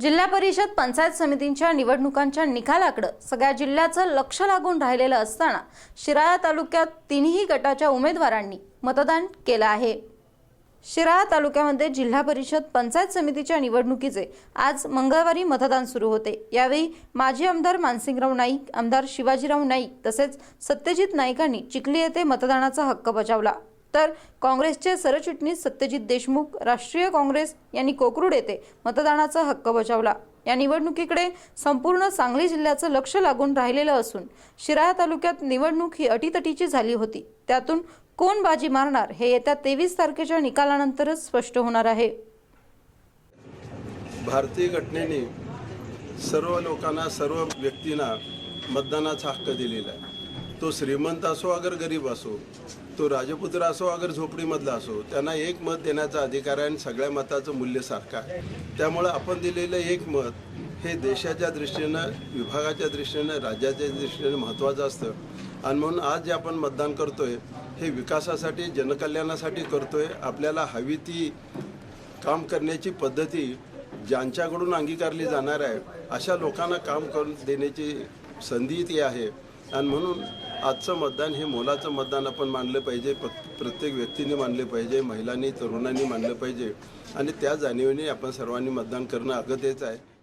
जिल्हा परिषद पंचायत समितींच्या निवडणुकांच्या निकालाकडं सगळ्या जिल्ह्याचं लक्ष लागून राहिलेलं असताना शिराळा तालुक्यात तिन्ही गटाच्या उमेदवारांनी मतदान केलं आहे. शिराळा तालुक्यामध्ये जिल्हा परिषद पंचायत समितीच्या निवडणुकीचे आज मंगळवारी मतदान सुरू होते. यावेळी माजी आमदार मानसिंगराव नाईक आमदार शिवाजीराव नाईक तसेच सत्यजित नाईकांनी चिखली येथे मतदानाचा हक्क बजावला. तर काँग्रेसचे सरचिटणीस सत्यजित देशमुख राष्ट्रीय काँग्रेस यांनी कोकरूड येथे मतदानाचा हक्क बजावला. या निवडणुकीकडे संपूर्ण सांगली जिल्ह्याचं लक्ष लागून राहिलेलं असून शिराळा तालुक्यात निवडणूक ही अटीतटीची झाली होती. त्यातून कोण बाजी मारणार हे येत्या तेवीस तारखेच्या निकालानंतरच स्पष्ट होणार आहे. भारतीय घटनेने सर्व लोकांना सर्व व्यक्तींना मतदानाचा हक्क दिलेला आहे. तो श्रीमंत असो अगर गरीब असो तो राजपुत्र असो अगर झोपडीमधला असो त्यांना एक मत देण्याचा अधिकार आहे आणि सगळ्या मताचं मूल्य सारखं आहे. त्यामुळं आपण दिलेलं एक मत हे देशाच्या दृष्टीनं विभागाच्या दृष्टीनं राज्याच्या दृष्टीनं महत्त्वाचं असतं. आणि म्हणून आज जे आपण मतदान करतोय हे विकासासाठी जनकल्याणासाठी करतोय आपल्याला हवी ती काम करण्याची पद्धती ज्यांच्याकडून अंगीकारली जाणार आहे अशा लोकांना काम करून देण्याची संधी ती आहे. आणि म्हणून आजचं मतदान हे मोलाचं मतदान आपण मानलं पाहिजे प्रत्येक व्यक्तीने मानले पाहिजे महिलांनी तरुणांनी मानलं पाहिजे. आणि त्या जाणीवेने आपण सर्वांनी मतदान करणं अगत्यच आहे.